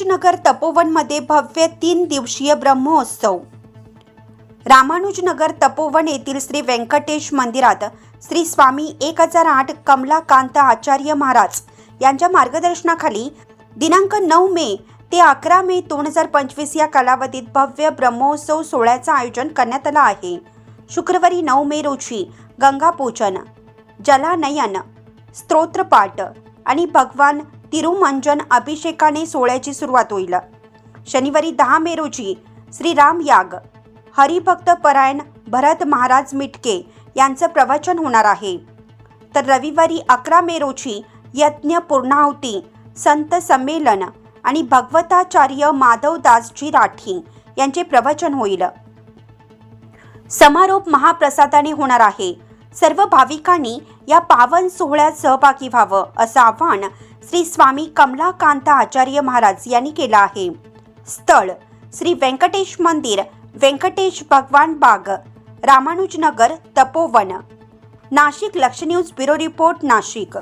रामानुजनगर तपोवनमध्ये भव्य तीन दिवसीय ब्रह्मोत्सव. रामानुजनगर तपोवन येथील श्री व्यंकटेश मंदिरात श्री स्वामी एक हजार आठ कमलाकांत आचार्य महाराज यांच्या मार्गदर्शनाखाली दिनांक नऊ मे ते अकरा मे दोन हजार पंचवीस या कालावधीत भव्य ब्रह्मोत्सव सोहळ्याचं आयोजन करण्यात आलं आहे. शुक्रवारी नऊ मे रोजी गंगापूजन जलानयन स्तोत्रपाठ आणि भगवान तिरुमंजन अभिषेकाने सोहळ्याची सुरुवात होईल. शनिवारी दहा मे रोजी श्रीराम याग हरिभक्त परायण भरत महाराज मिटके यांचं प्रवचन होणार आहे. तर रविवारी अकरा मे रोजी यज्ञ पूर्णाहुती संत संमेलन आणि भगवताचार्य माधवदासजी राठी यांचे प्रवचन होईल. समारोप महाप्रसादाने होणार आहे. सर्व भाविकांनी या पावन सोहळ्यात सहभागी व्हावं असं आवाहन श्री स्वामी कमलाकांत आचार्य महाराज यांनी केलं आहे. स्थळ श्री व्यंकटेश मंदिर व्यंकटेश भगवान बाग रामानुजनगर तपोवन. नाशिक लक्ष news bureau report Nashik.